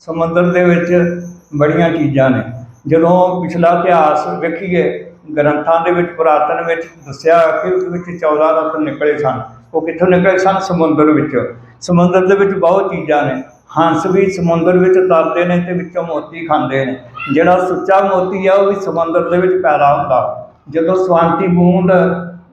ਸਮੁੰਦਰ ਦੇ ਵਿੱਚ ਬੜੀਆਂ ਚੀਜ਼ਾਂ ਨੇ। ਜਦੋਂ ਪਿਛਲਾ ਇਤਿਹਾਸ ਵੇਖੀਏ, ਗ੍ਰੰਥਾਂ ਦੇ ਵਿੱਚ, ਪੁਰਾਤਨ ਵਿੱਚ ਦੱਸਿਆ ਕਿ ਉਸ ਵਿੱਚ 14 ਰਤਨ ਨਿਕਲੇ ਸਨ। ਉਹ ਕਿੱਥੋਂ ਨਿਕਲੇ ਸਨ? ਸਮੁੰਦਰ ਵਿੱਚ। ਸਮੁੰਦਰ ਦੇ ਵਿੱਚ ਬਹੁਤ ਚੀਜ਼ਾਂ ਨੇ। ਹੰਸ ਵੀ ਸਮੁੰਦਰ ਵਿੱਚ ਤਰਦੇ ਨੇ ਤੇ ਵਿੱਚੋਂ ਮੋਤੀ ਖਾਂਦੇ ਨੇ। ਜਿਹੜਾ ਸੁੱਚਾ ਮੋਤੀ ਆ, ਉਹ ਵੀ ਸਮੁੰਦਰ ਦੇ ਵਿੱਚ ਪੈਦਾ ਹੁੰਦਾ। ਜਦੋਂ ਸਵਾਂਤੀ ਬੂੰਦ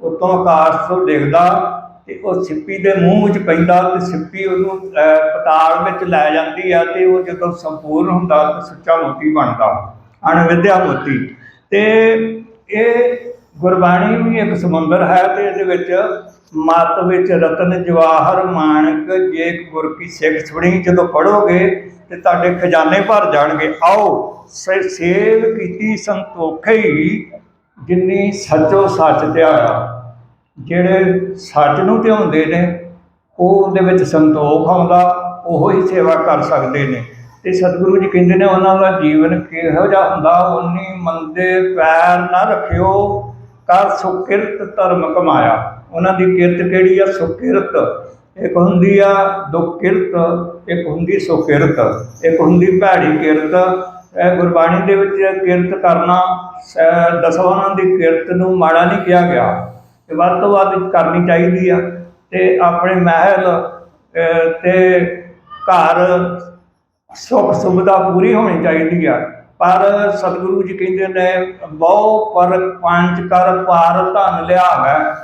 ਉਤੋਂ ਆਕਾਸ਼ ਤੋਂ ਡਿੱਗਦਾ ਤੇ ਉਹ ਸਿੱਪੀ ਦੇ ਮੂੰਹ ਵਿੱਚ ਪੈਂਦਾ ਤੇ ਸਿੱਪੀ ਉਹਨੂੰ ਪਤਾਲ ਵਿੱਚ ਲੈ ਜਾਂਦੀ ਆ ਤੇ ਉਹ ਜਦੋਂ ਸੰਪੂਰਨ ਹੁੰਦਾ ਤਾਂ ਸੱਚਾ ਮੋਤੀ ਬਣਦਾ, ਅਣਵਿਦਿਆ ਮੋਤੀ। ਤੇ ਇਹ ਗੁਰਬਾਣੀ ਵੀ ਇੱਕ ਸਮੁੰਦਰ ਹੈ ਤੇ ਇਹਦੇ ਵਿੱਚ ਮਤ ਵਿੱਚ ਰਤਨ, ਜਵਾਹਰ ਮਾਨਕ ਜੇ ਗੁਰ ਕੀ ਸਿੱਖ ਸੁਣੀ ਜਦੋਂ ਪੜੋਗੇ ਤੇ ਤੁਹਾਡੇ ਖਜ਼ਾਨੇ ਭਰ ਜਾਣਗੇ। ਆਓ ਸੇਵ ਕੀਤੀ ਸੰਤੋਖੇ ਹੀ ਜਿੰਨੀ ਸੱਚੋ ਸੱਚ ਧਿਆਇਆ ਜਿਹੜੇ ਸੱਚ ਨੂੰ ਧਿਆਉਂਦੇ ਨੇ, ਉਹ ਉਹਦੇ ਵਿੱਚ ਸੰਤੋਖ ਆਉਂਦਾ, ਉਹੋ ਹੀ ਸੇਵਾ ਕਰ ਸਕਦੇ ਨੇ। ਤੇ ਸਤਿਗੁਰੂ ਜੀ ਕਹਿੰਦੇ ਨੇ, ਉਹਨਾਂ ਦਾ ਜੀਵਨ ਕਿਹੋ ਜਿਹਾ ਹੁੰਦਾ ਉਨੀ ਮੰਦੇ ਪੈਰ ਨਾ ਰੱਖਿਓ, ਕਰ ਸੁਕਿਰਤ ਧਰਮ ਕਮਾਇਆ। ਉਹਨਾਂ ਦੀ ਕਿਰਤ ਕਿਹੜੀ ਆ? ਸੁਕਿਰਤ। ਇੱਕ ਹੁੰਦੀ ਆ ਦੁਕਿਰਤ, ਇੱਕ ਹੁੰਦੀ ਸੁਕਿਰਤ, ਇੱਕ ਹੁੰਦੀ ਭੈੜੀ ਕਿਰਤ। ਇਹ ਗੁਰਬਾਣੀ ਦੇ ਵਿੱਚ ਕਿਰਤ ਕਰਨਾ ਸ- ਦਸਵਾਂ ਦੀ ਕਿਰਤ ਨੂੰ ਮਾੜਾ ਨਹੀਂ ਕਿਹਾ ਗਿਆ। ਤੇ ਵੱਧ ਤੋਂ ਵੱਧ ਕਰਨੀ ਚਾਹੀਦੀ ਆ। ਤੇ ਆਪਣੇ ਮਹਿਲ ਅਹ, ਤੇ ਘਰ ਸੁੱਖ ਸੁਵਿਧਾ ਪੂਰੀ ਹੋਣੀ ਚਾਹੀਦੀ ਆ। ਪਰ ਸਤਿਗੁਰੂ ਜੀ ਕਹਿੰਦੇ ਨੇ ਬਹੁ ਪਰ ਪੰਜ ਕਰ ਪਾਰ ਧਨ ਲਿਆਵੈ।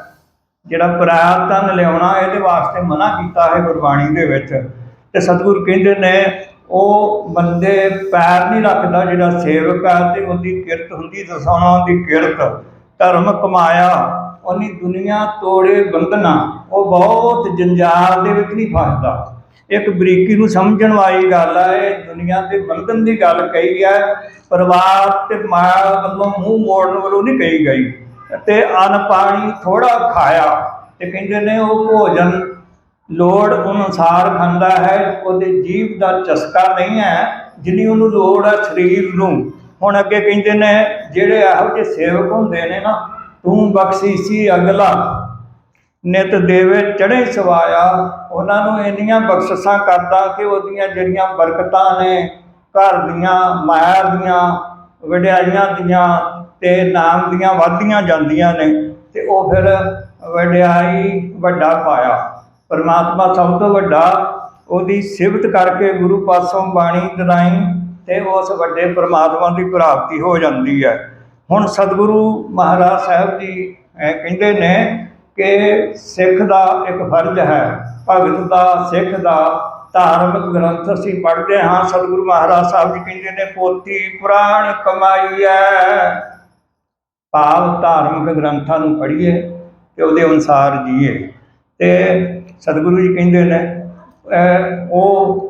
ਜਿਹੜਾ ਪਰਾਇਆ ਧਨ ਲਿਆਉਣਾ ਇਹਦੇ ਵਾਸਤੇ ਮਨਾ ਕੀਤਾ ਹੈ ਗੁਰਬਾਣੀ ਦੇ ਵਿੱਚ। ਤੇ ਸਤਿਗੁਰੂ ਕਹਿੰਦੇ ਨੇ ਉਹ ਬੰਦੇ ਪੈਰ ਨਹੀਂ ਰੱਖਦਾ ਜਿਹੜਾ ਸੇਵਕ ਹੈ ਤੇ ਉਹਦੀ ਕਿਰਤ ਹੁੰਦੀ ਦਸਾਉਣਾ ਦੀ ਕਿਰਤ। ਧਰਮ ਕਮਾਇਆ। ਉਹਨੀ ਦੁਨੀਆ ਤੋੜੇ ਬੰਧਨਾ। ਉਹ ਬਹੁਤ ਜੰਜਾਲ ਦੇ ਵਿੱਚ ਨਹੀਂ ਫਸਦਾ। ਇੱਕ ਬਰੀਕੀ ਨੂੰ ਸਮਝਣ ਵਾਲੀ ਗੱਲ ਹੈ ਇਹ ਦੁਨੀਆ ਦੇ ਬੰਧਨ ਦੀ ਗੱਲ ਕਹੀ ਹੈ ਪਰਿਵਾਰ ਤੇ ਮਾਇਆ ਵੱਲੋਂ ਮੂੰਹ ਮੋੜਨ ਵੱਲੋਂ ਨਹੀਂ ਕਹੀ ਗਈ। ਤੇ ਅਨ ਪਾਣੀ ਥੋੜਾ ਖਾਇਆ। ਤੇ ਕਹਿੰਦੇ ਨੇ ਉਹ ਭੋਜਨ ਲੋੜ ਅਨੁਸਾਰ ਖਾਂਦਾ ਹੈ। ਉਹਦੇ ਜੀਵ ਦਾ ਚਸਕਾ ਨਹੀਂ ਹੈ, ਜਿੰਨੀ ਉਹਨੂੰ ਲੋੜ ਹੈ ਸਰੀਰ ਨੂੰ। ਹੁਣ ਅੱਗੇ ਕਹਿੰਦੇ ਨੇ, ਜਿਹੜੇ ਇਹੋ ਜਿਹੇ ਸੇਵਕ ਹੁੰਦੇ ਨੇ ਨਾ ਤੂੰ ਬਖਸ਼ੀਸੀ ਅਗਲਾ। ਨਿਤ ਦੇਵੇ ਚੜੇ ਸਵਾਇਆ। ਉਹਨਾਂ ਨੂੰ ਇੰਨੀਆਂ ਬਖਸ਼ਿਸ਼ਾਂ ਕਰਦਾ ਕਿ ਉਹਦੀਆਂ ਜਿਹੜੀਆਂ ਬਰਕਤਾਂ ਨੇ, ਘਰ ਦੀਆਂ ਮਾਇਆ ਦੀਆਂ, ਵਡਿਆਈਆਂ ਦੀਆਂ ਤੇ ਨਾਮ ਦੀਆਂ ਵਾਧੀਆਂ ਜਾਂਦੀਆਂ ਨੇ ਤੇ ਉਹ ਫਿਰ ਵਡਿਆਈ ਵੱਡਾ ਪਾਇਆ। ਪਰਮਾਤਮਾ ਸਭ ਤੋਂ ਵੱਡਾ, ਉਹਦੀ ਸਿਫਤ ਕਰਕੇ ਗੁਰੂ ਪਾਸੋਂ ਬਾਣੀ ਦਰਾਈ ਤੇ ਉਸ ਵੱਡੇ ਪਰਮਾਤਮਾ ਦੀ ਪ੍ਰਾਪਤੀ ਹੋ ਜਾਂਦੀ ਹੈ। ਹੁਣ ਸਤਿਗੁਰੂ ਮਹਾਰਾਜ ਸਾਹਿਬ ਜੀ ਕਹਿੰਦੇ ਨੇ ਕਿ ਸਿੱਖ ਦਾ ਇੱਕ ਫਰਜ਼ ਹੈ, ਭਗਤ ਦਾ, ਸਿੱਖ ਦਾ। ਧਾਰਮਿਕ ਗ੍ਰੰਥ ਅਸੀਂ ਪੜ੍ਹਦੇ ਹਾਂ, ਸਤਿਗੁਰੂ ਮਹਾਰਾਜ ਸਾਹਿਬ ਜੀ ਕਹਿੰਦੇ ਨੇ ਪੋਥੀ ਪੁਰਾਣ ਕਮਾਈ ਹੈ ਭਾਵ ਧਾਰਮਿਕ ਗ੍ਰੰਥਾਂ ਨੂੰ ਪੜ੍ਹੀਏ ਤੇ ਉਹਦੇ ਅਨੁਸਾਰ ਜੀਏ। ਤੇ ਸਤਿਗੁਰੂ ਜੀ ਕਹਿੰਦੇ ਨੇ ਉਹ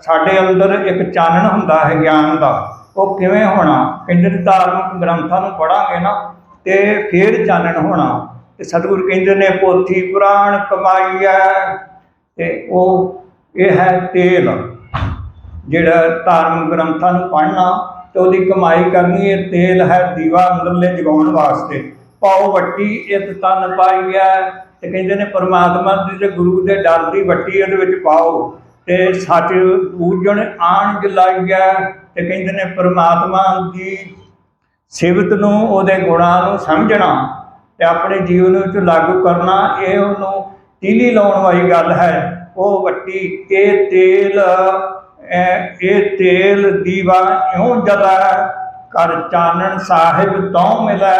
ਸਾਡੇ ਅੰਦਰ ਇੱਕ ਚਾਨਣ ਹੁੰਦਾ ਹੈ ਗਿਆਨ ਦਾ। ਉਹ ਕਿਵੇਂ ਹੋਣਾ? ਕਹਿੰਦੇ ਨੇ ਧਾਰਮਿਕ ਗ੍ਰੰਥਾਂ ਨੂੰ ਪੜਾਂਗੇ ਨਾ, ਤੇ ਫੇਰ ਚਾਨਣ ਹੋਣਾ। ਤੇ ਸਤਿਗੁਰੂ ਕਹਿੰਦੇ ਨੇ, ਪੋਥੀ ਪੁਰਾਣ ਕਮਾਈ ਹੈ ਤੇ ਉਹ, ਇਹ ਹੈ ਤੇਲ, ਜਿਹੜਾ ਧਾਰਮਿਕ ਗ੍ਰੰਥਾਂ ਨੂੰ ਪੜ੍ਹਨਾ ਤੇ ਉਹਦੀ ਕਮਾਈ ਕਰਨੀ, ਇਹ ਤੇਲ ਹੈ ਦੀਵਾ ਅੰਦਰਲੇ ਜਗਾਉਣ ਵਾਸਤੇ। ਪਾਉ ਵੱਟੀ ਇਤ ਤਨ ਪਾਈ ਹੈ ਤੇ ਕਹਿੰਦੇ ਨੇ, ਪਰਮਾਤਮਾ ਦੀ ਤੇ ਗੁਰੂ ਦੇ ਡਰ ਦੀ ਵੱਟੀ ਇਹਦੇ ਵਿੱਚ ਪਾਓ ਤੇ ਸੱਚ ਪੂਜਣ ਆਣ ਜਲਾਈਐ। ਤੇ ਕਹਿੰਦੇ ਨੇ ਪਰਮਾਤਮਾ ਦੀ ਸਿਫਤ ਨੂੰ ਉਹਦੇ ਗੁਣਾਂ ਨੂੰ ਸਮਝਣਾ ਤੇ ਆਪਣੇ ਜੀਵਨ ਵਿੱਚ ਲਾਗੂ ਕਰਨਾ, ਇਹ ਉਹਨੂੰ ਤੀਲੀ ਲਾਉਣ ਵਾਲੀ ਗੱਲ ਹੈ। ਉਹ ਵੱਟੀ, ਇਹ ਤੇਲ ਇਹ ਤੇਲ ਦੀਵਾ ਇਉਂ ਜਲਾ ਕਰ ਚਾਨਣ ਸਾਹਿਬ ਤੋਂ ਮਿਲੈ।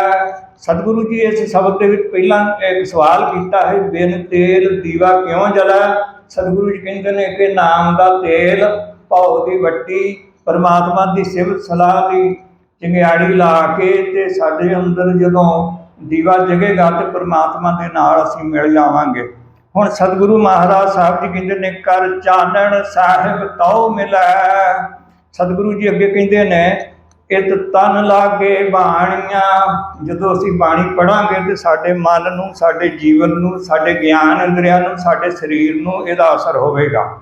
ਸਤਿਗੁਰੂ ਜੀ, ਇਸ ਸ਼ਬਦ ਦੇ ਵਿੱਚ ਪਹਿਲਾਂ ਇੱਕ ਸਵਾਲ ਕੀਤਾ ਹੈ, ਬਿਨ ਤੇਲ ਦੀਵਾ ਕਿਉਂ ਜਲਾ? ਸਤਿਗੁਰੂ ਜੀ ਕਹਿੰਦੇ ਨੇ ਕਿ ਨਾਮ ਦਾ ਤੇਲ, ਭਉ ਦੀ ਵੱਟੀ ਪਰਮਾਤਮਾ ਦੀ ਸਿਵ ਸਲਾਹ ਦੀ ਚੰਗਿਆੜੀ ਲਾ ਕੇ ਤੇ ਸਾਡੇ ਅੰਦਰ ਜਦੋਂ ਦੀਵਾ ਜਗੇਗਾ ਤੇ ਪਰਮਾਤਮਾ ਦੇ ਨਾਲ ਅਸੀਂ ਮਿਲ ਜਾਵਾਂਗੇ। ਹੁਣ ਸਤਿਗੁਰੂ ਮਹਾਰਾਜ ਸਾਹਿਬ ਜੀ ਕਹਿੰਦੇ ਨੇ, ਕਰ ਚਾਨਣ ਸਾਹਿਬ ਤਉ ਮਿਲੈ। ਸਤਿਗੁਰੂ ਜੀ ਅੱਗੇ ਕਹਿੰਦੇ ਨੇ, ਇਤ ਤਨ ਲਾਗੇ ਬਾਣੀਆਂ, ਜਦੋਂ ਅਸੀਂ ਬਾਣੀ ਪੜਾਂਗੇ ਤੇ ਸਾਡੇ ਮਨ ਨੂੰ, ਸਾਡੇ ਜੀਵਨ ਨੂੰ, ਸਾਡੇ ਗਿਆਨ ਇੰਦਰੀਆਂ ਨੂੰ, ਸਾਡੇ ਸਰੀਰ ਨੂੰ ਇਹਦਾ ਅਸਰ ਹੋਵੇਗਾ।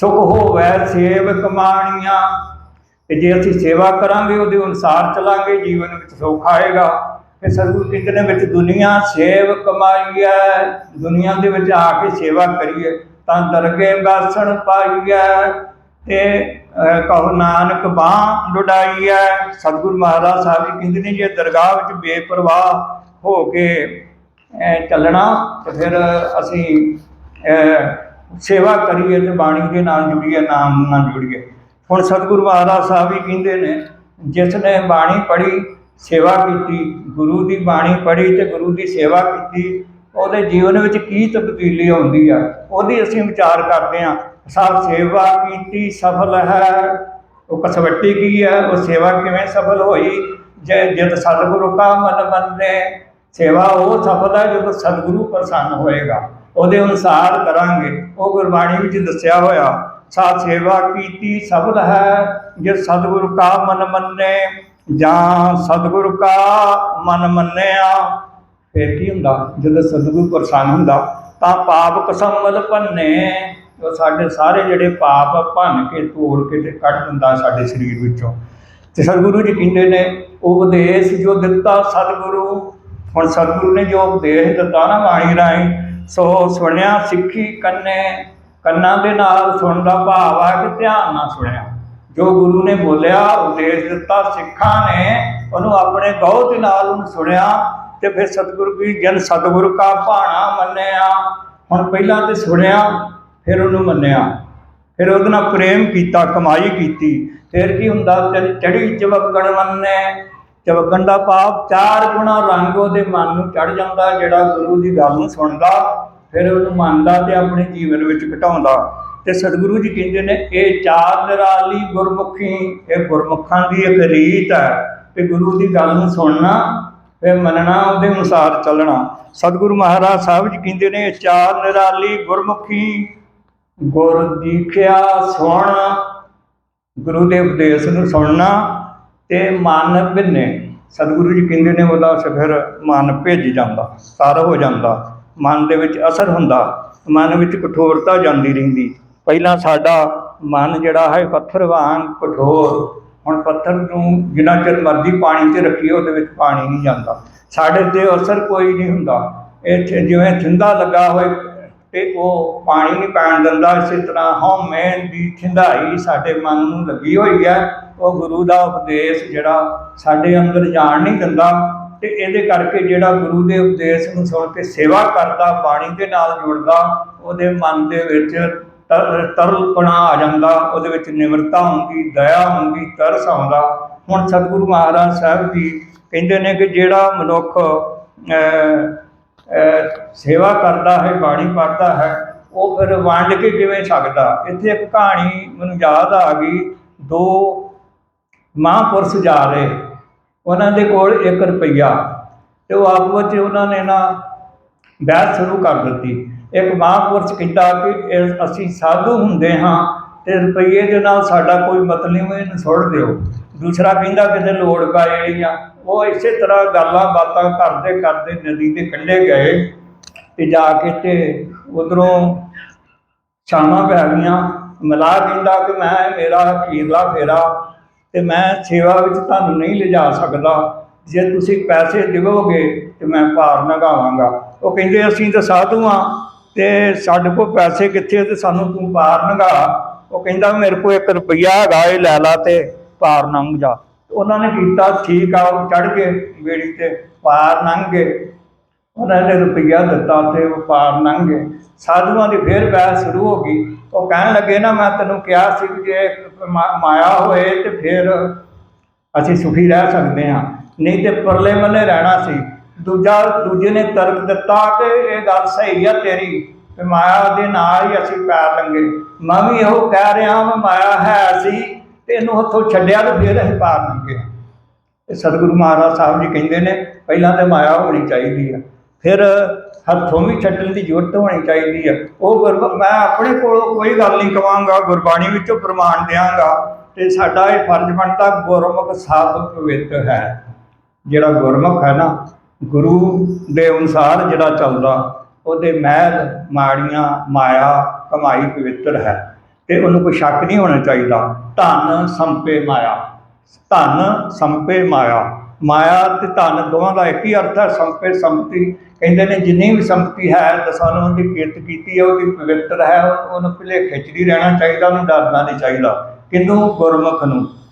ਸੁਖ ਹੋਵੇ ਸੇਵ ਕਮਾਣੀਆਂ। ਤੇ ਜੇ ਅਸੀਂ ਸੇਵਾ ਕਰਾਂਗੇ ਉਹਦੇ ਅਨੁਸਾਰ ਚਲਾਂਗੇ ਜੀਵਨ ਵਿੱਚ ਸੁੱਖ ਆਏਗਾ। ਕਿ ਸਤਿਗੁਰੂ ਕਹਿੰਦੇ ਨੇ ਵਿੱਚ ਦੁਨੀਆ ਸੇਵ ਕਮਾਈ ਦੁਨੀਆ ਦੇ ਵਿੱਚ ਆ ਕੇ ਸੇਵਾ ਕਰੀਏ ਤਾਂ ਦਰਗੇ ਬਾਸਣ ਪਾਈਐ। ਤੇ ਕਹੋ ਨਾਨਕ ਬਾਹ ਲੁਡਾਈ ਹੈ ਸਤਿਗੁਰੂ ਮਹਾਰਾਜ ਸਾਹਿਬ ਜੀ ਕਹਿੰਦੇ ਨੇ ਜੇ ਦਰਗਾਹ ਵਿੱਚ ਬੇਪਰਵਾਹ ਹੋ ਕੇ ਚੱਲਣਾ ਤੇ ਫਿਰ ਅਸੀਂ ਅਹ, ਸੇਵਾ ਕਰੀਏ ਤੇ ਬਾਣੀ ਦੇ ਨਾਲ ਜੁੜੀਏ, ਨਾਮ ਨਾਲ ਜੁੜੀਏ। ਹੁਣ ਸਤਿਗੁਰੂ ਮਹਾਰਾਜ ਸਾਹਿਬ ਵੀ ਕਹਿੰਦੇ ਨੇ ਜਿਸ ਨੇ ਬਾਣੀ ਪੜ੍ਹੀ, ਸੇਵਾ ਕੀਤੀ, ਗੁਰੂ ਦੀ ਬਾਣੀ ਪੜ੍ਹੀ ਤੇ ਗੁਰੂ ਦੀ ਸੇਵਾ ਕੀਤੀ, ਉਹਦੇ ਜੀਵਨ ਵਿੱਚ ਕੀ ਤਬਦੀਲੀ ਆਉਂਦੀ ਆ, ਉਹਦੀ ਅਸੀਂ ਵਿਚਾਰ ਕਰਦੇ ਹਾਂ। ਸਭ ਸੇਵਾ ਕੀਤੀ, ਸਫਲ ਹੈ। ਉਹ ਕਸਵੱਟੀ ਕੀ ਹੈ? ਉਹ ਸੇਵਾ ਕਿਵੇਂ ਸਫਲ ਹੋਈ? ਜੇ ਜਦ ਸਤਿਗੁਰੂ ਕਾ ਮਨ ਮੰਨੇ ਸੇਵਾ ਉਹ ਸਫਲ ਹੈ ਜਦੋਂ ਸਤਿਗੁਰੂ ਪ੍ਰਸੰਨ ਹੋਏਗਾ। ਉਹਦੇ ਅਨੁਸਾਰ ਕਰਾਂਗੇ। ਉਹ ਗੁਰਬਾਣੀ ਵਿੱਚ ਦੱਸਿਆ ਹੋਇਆ ਸਾ ਸੇਵਾ ਕੀਤੀ ਸਫਲ ਹੈ, ਜੇ ਸਤਿਗੁਰੂ ਕਾ ਮਨ ਮੰਨੇ, ਜਾਂ ਸਤਿਗੁਰੂ ਕਾ ਮਨ ਮੰਨਿਆ। ਫਿਰ ਕੀ ਹੁੰਦਾ? ਜਦੋਂ ਸਤਿਗੁਰੂ ਪ੍ਰਸੰਨ ਹੁੰਦਾ, ਤਾਂ ਪਾਪ ਕਸਮਲ ਭੰਨੇ। ਉਹ ਸਾਡੇ ਸਾਰੇ ਜਿਹੜੇ ਪਾਪ ਭੰਨ ਕੇ, ਤੋੜ ਕੇ ਤੇ ਕੱਢ ਦਿੰਦਾ ਸਾਡੇ ਸਰੀਰ ਵਿੱਚੋਂ। ਤੇ ਸਤਿਗੁਰੂ ਜੀ ਕਹਿੰਦੇ ਨੇ, ਉਪਦੇਸ਼ ਜੋ ਦਿੱਤਾ ਸਤਿਗੁਰੂ, ਹੁਣ ਸਤਿਗੁਰੂ ਨੇ ਜੋ ਉਪਦੇਸ਼ ਦਿੱਤਾ ਨਾ ਬਾਣੀ ਰਾਹੀਂ ਸੋ ਸੁਣਿਆ ਸਿੱਖੀ ਕੰਨੇ, ਕੰਨਾਂ ਦੇ ਨਾਲ ਸੁਣਨ ਦਾ ਭਾਵ ਆ ਕਿ ਧਿਆਨ ਨਾਲ ਸੁਣਿਆ। ਜੋ ਗੁਰੂ ਨੇ ਬੋਲਿਆ, ਉਪਦੇਸ਼ ਦਿੱਤਾ, ਸਿੱਖਾਂ ਨੇ ਉਹਨੂੰ ਆਪਣੇ ਗਹੁ ਦੇ ਨਾਲ ਉਹਨੂੰ ਸੁਣਿਆ ਤੇ ਫਿਰ ਸਤਿਗੁਰੂ ਵੀ ਜਨ ਸਤਿਗੁਰੂ ਕਾ ਭਾਣਾ ਮੰਨਿਆ। ਹੁਣ ਪਹਿਲਾਂ ਤੇ ਸੁਣਿਆ, ਫਿਰ ਉਹਨੂੰ ਮੰਨਿਆ। ਫਿਰ ਉਹਦੇ ਨਾਲ ਪ੍ਰੇਮ ਕੀਤਾ, ਕਮਾਈ ਕੀਤੀ। ਫਿਰ ਕੀ ਹੁੰਦਾ ਚੜੀ- ਚੜੀ ਚਵਕਣ ਮੰਨੇ ਚਵਕਣ ਦਾ ਪਾਪ, ਚਾਰ ਗੁਣਾ ਰੰਗ ਉਹਦੇ ਮਨ ਨੂੰ ਚੜ ਜਾਂਦਾ, ਜਿਹੜਾ ਗੁਰੂ ਦੀ ਗੱਲ ਨੂੰ ਸੁਣਦਾ, ਫਿਰ ਉਹਨੂੰ ਮੰਨਦਾ ਤੇ ਆਪਣੇ ਜੀਵਨ ਵਿੱਚ ਘਟਾਉਂਦਾ। ਤੇ ਸਤਿਗੁਰੂ ਜੀ ਕਹਿੰਦੇ ਨੇ, ਇਹ ਚਾਰ ਨਿਰਾਲੀ ਗੁਰਮੁਖੀ, ਇਹ ਗੁਰਮੁਖਾਂ ਦੀ ਇੱਕ ਰੀਤ ਹੈ। ਤੇ ਗੁਰੂ ਦੀ ਗੱਲ ਨੂੰ ਸੁਣਨਾ ਫਿਰ ਮੰਨਣਾ, ਉਹਦੇ ਅਨੁਸਾਰ ਚੱਲਣਾ। ਸਤਿਗੁਰੂ ਮਹਾਰਾਜ ਸਾਹਿਬ ਜੀ ਕਹਿੰਦੇ ਨੇ, ਇਹ ਚਾਰ ਨਿਰਾਲੀ ਗੁਰਮੁਖੀ, ਗੁਰ ਦੀਖਿਆ ਸੁਣ, ਗੁਰੂ ਦੇ ਉਪਦੇਸ਼ ਨੂੰ ਸੁਣਨਾ ਤੇ ਮਨ ਭਿੰਨੇ। ਸਤਿਗੁਰੂ ਜੀ ਕਹਿੰਦੇ ਨੇ ਉਹਦਾ ਫਿਰ ਮਨ ਭਿੱਜ ਜਾਂਦਾ ਤਰ ਹੋ ਜਾਂਦਾ। ਮਨ ਦੇ ਵਿੱਚ ਅਸਰ ਹੁੰਦਾ, ਮਨ ਵਿੱਚ ਕਠੋਰਤਾ ਜਾਂਦੀ ਰਹਿੰਦੀ। ਪਹਿਲਾਂ ਸਾਡਾ ਮਨ ਜਿਹੜਾ ਹੈ ਪੱਥਰ ਵਾਂਗ ਕਠੋਰ, ਹੁਣ ਪੱਥਰ ਨੂੰ ਜਿੰਨਾ ਚਿਰ ਮਰਜ਼ੀ ਪਾਣੀ 'ਚ ਰੱਖੀਏ, ਉਹਦੇ ਵਿੱਚ ਪਾਣੀ ਨਹੀਂ ਜਾਂਦਾ। ਸਾਡੇ ਤੇ ਅਸਰ ਕੋਈ ਨਹੀਂ ਹੁੰਦਾ। ਇਹ ਜਿਵੇਂ ਥਿੰਦਾ ਲੱਗਾ ਹੋਏ ਤੇ ਉਹ ਪਾਣੀ ਨਹੀਂ ਪੈਣ ਦਿੰਦਾ, ਇਸੇ ਤਰ੍ਹਾਂ ਹਉਮੈ ਦੀ ਥਿੰਦਾਈ ਸਾਡੇ ਮਨ ਨੂੰ ਲੱਗੀ ਹੋਈ ਹੈ। ਉਹ ਗੁਰੂ ਦਾ ਉਪਦੇਸ਼ ਜਿਹੜਾ ਸਾਡੇ ਅੰਦਰ ਜਾਣ ਨਹੀਂ ਦਿੰਦਾ ਤੇ ਇਹਦੇ ਕਰਕੇ ਜਿਹੜਾ ਗੁਰੂ ਦੇ ਉਪਦੇਸ਼ ਨੂੰ ਸੁਣ ਕੇ ਸੇਵਾ ਕਰਦਾ, ਬਾਣੀ ਦੇ ਨਾਲ ਜੁੜਦਾ, ਉਹਦੇ ਮਨ ਦੇ ਵਿੱਚ ਤਰ- ਤਰਲਪਣਾ ਆ ਜਾਂਦਾ, ਉਹਦੇ ਵਿੱਚ ਨਿਮਰਤਾ ਹੁੰਦੀ, ਦਇਆ ਹੁੰਦੀ, ਤਰਸ ਆਉਂਦਾ। ਹੁਣ ਸਤਿਗੁਰੂ ਮਹਾਰਾਜ ਸਾਹਿਬ ਜੀ ਕਹਿੰਦੇ ਨੇ ਕਿ ਜਿਹੜਾ ਮਨੁੱਖ ਸੇਵਾ ਕਰਦਾ ਹੈ, ਬਾਣੀ ਪੜ੍ਹਦਾ ਹੈ, ਉਹ ਫਿਰ ਵੰਡ ਕੇ ਕਿਵੇਂ ਸਕਦਾ? ਇੱਥੇ ਇੱਕ ਕਹਾਣੀ ਮੈਨੂੰ ਯਾਦ ਆ ਗਈ। ਦੋ ਮਹਾਂਪੁਰਸ਼ ਜਾ ਰਹੇ। ਉਹਨਾਂ ਦੇ ਕੋਲ 1 ਰੁਪਈਆ। ਤੇ ਉਹ ਆਪ ਵਿੱਚ ਉਹਨਾਂ ਨੇ ਨਾ ਬਹਿਸ ਸ਼ੁਰੂ ਕਰ ਦਿੱਤੀ। ਇੱਕ ਮਹਾਂਪੁਰਸ਼ ਕਹਿੰਦਾ ਕਿ ਅਸੀਂ ਸਾਧੂ ਹੁੰਦੇ ਹਾਂ ਤੇ ਰੁਪਈਏ ਦੇ ਨਾਲ ਸਾਡਾ ਕੋਈ ਮਤਲਬ ਨਹੀਂ ਇਹਨੂੰ ਸੁੱਟ ਦਿਓ। ਦੂਸਰਾ ਕਹਿੰਦਾ ਕਿਤੇ ਲੋੜ ਪੈ ਜਿਹੜੀ ਆ। ਉਹ ਇਸੇ ਤਰ੍ਹਾਂ ਗੱਲਾਂ ਬਾਤਾਂ ਕਰਦੇ ਕਰਦੇ ਨਦੀ ਦੇ ਕੰਢੇ ਗਏ ਤੇ ਜਾ ਕੇ ਤੇ ਉਧਰੋਂ ਸ਼ਾਮਾਂ ਪੈ ਗਈਆਂ। ਮਲਾ ਕਹਿੰਦਾ ਕਿ ਮੈਂ, ਮੇਰਾ ਅਖੀਰਲਾ ਫੇਰਾ ਤੇ ਮੈਂ ਸੇਵਾ ਵਿੱਚ ਤੁਹਾਨੂੰ ਨਹੀਂ ਲਿਜਾ ਸਕਦਾ। ਜੇ ਤੁਸੀਂ ਪੈਸੇ ਦਿਵੋਗੇ ਤੇ ਮੈਂ ਭਾਰ ਨਗਾਵਾਂਗਾ। ਉਹ ਕਹਿੰਦੇ, ਅਸੀਂ ਤਾਂ ਸਾਧੂ ਆ ਤੇ ਸਾਡੇ ਕੋਲ ਪੈਸੇ ਕਿੱਥੇ ਆ ਤੇ ਸਾਨੂੰ ਤੂੰ ਪਾਰ ਨਗਾ। ਉਹ ਕਹਿੰਦਾ, ਮੇਰੇ ਕੋਲ 1 ਰੁਪਈਆ ਹੈਗਾ, ਇਹ ਲੈ ਲਾ ਤੇ ਪਾਰ ਲੰਘ ਜਾ। ਉਹਨਾਂ ਨੇ ਕੀਤਾ, ਠੀਕ ਆ, ਉਹ ਚੜ ਗਏ ਬੇੜੀ ਤੇ ਪਾਰ ਲੰਘ ਗਏ। ਉਹਨਾਂ ਨੇ ਰੁਪਈਆ ਦਿੱਤਾ ਤੇ ਉਹ ਪਾਰ ਲੰਘ ਗਏ। ਸਾਧੂਆਂ ਦੀ ਫੇਰ ਬਹਿਸ ਸ਼ੁਰੂ ਹੋ ਗਈ। ਉਹ ਕਹਿਣ ਲੱਗੇ, ਨਾ, ਮੈਂ ਤੈਨੂੰ ਕਿਹਾ ਸੀ ਕਿ ਜੇ ਮਾ- ਮਾਇਆ ਹੋਏ ਤੇ ਫਿਰ ਅਸੀਂ ਸੁਖੀ ਰਹਿ ਸਕਦੇ ਹਾਂ। ਨਹੀਂ ਤੇ ਪਰਲੇ ਬੰਨੇ ਰਹਿਣਾ ਸੀ। ਦੂਜਾ, ਦੂਜੇ ਨੇ ਤਰਕ ਦਿੱਤਾ ਕਿ ਇਹ ਗੱਲ ਸਹੀ ਆ ਤੇਰੀ ਕਿ ਮਾਇਆ ਦੇ ਨਾਲ ਹੀ ਅਸੀਂ ਪੈਰ ਲੰਗੇ ਮੈਂ ਵੀ ਇਹੋ ਕਹਿ ਰਿਹਾ ਮੈਂ ਮਾਇਆ ਹੈ ਸੀ, ਤੇ ਇਹਨੂੰ ਹੱਥੋਂ ਛੱਡਿਆ ਤੇ ਫਿਰ ਅਸੀਂ ਪਾਰ ਲੰਗੇ ਇਹ ਸਤਿਗੁਰੂ ਮਹਾਰਾਜ ਸਾਹਿਬ ਜੀ ਕਹਿੰਦੇ ਨੇ, ਪਹਿਲਾਂ ਤੇ ਮਾਇਆ ਹੋਣੀ ਚਾਹੀਦੀ ਆ। ਫਿਰ ਹੱਥੋਂ ਵੀ ਛੱਡਣ ਦੀ ਜ਼ਰੂਰਤ ਹੋਣੀ ਚਾਹੀਦੀ ਹੈ ਉਹ ਗੁਰ ਮੈਂ ਆਪਣੇ ਕੋਲੋਂ ਕੋਈ ਗੱਲ ਨਹੀਂ ਕਵਾਂਗਾ, ਗੁਰਬਾਣੀ ਵਿੱਚੋਂ ਪ੍ਰਮਾਣ ਦਿਆਂਗਾ ਤੇ ਸਾਡਾ ਇਹ ਫਰਜ਼ ਬਣਦਾ ਗੁਰਮੁਖ ਸਾਧ ਪਵਿੱਤ ਹੈ। ਜਿਹੜਾ ਗੁਰਮੁਖ ਹੈ ਨਾ, ਗੁਰੂ ਦੇ ਅਨੁਸਾਰ ਜਿਹੜਾ ਚੱਲਦਾ, ਉਹਦੇ ਮਹਿਲ ਮਾੜੀਆਂ ਮਾਇਆ ਕਮਾਈ ਪਵਿੱਤਰ ਹੈ ਤੇ ਉਹਨੂੰ ਕੋਈ ਸ਼ੱਕ ਨਹੀਂ ਹੋਣਾ ਚਾਹੀਦਾ। ਧਨ ਸੰਪੇ ਮਾਇਆ, ਧਨ ਸੰਪੇ ਮਾਇਆ। ਮਾਇਆ ਤੇ ਧਨ ਦੋਵਾਂ ਦਾ ਇੱਕ ਹੀ ਅਰਥ ਹੈ, ਸੰਪੇ ਸੰਪਤੀ। ਕਹਿੰਦੇ ਨੇ, ਜਿੰਨੀ ਵੀ ਸੰਪਤੀ ਹੈ ਦਸਾਂ ਨੂੰ ਉਹਦੀ ਕਿਰਤ ਕੀਤੀ ਹੈ, ਉਹਦੀ ਪਵਿੱਤਰ ਹੈ, ਉਹਨੂੰ ਭੁਲੇਖੇ 'ਚ ਨਹੀਂ ਰਹਿਣਾ ਚਾਹੀਦਾ, ਉਹਨੂੰ ਡਰਨਾ ਨਹੀਂ ਚਾਹੀਦਾ। ਕਿਹਨੂੰ? ਗੁਰਮੁਖ ਨੂੰ।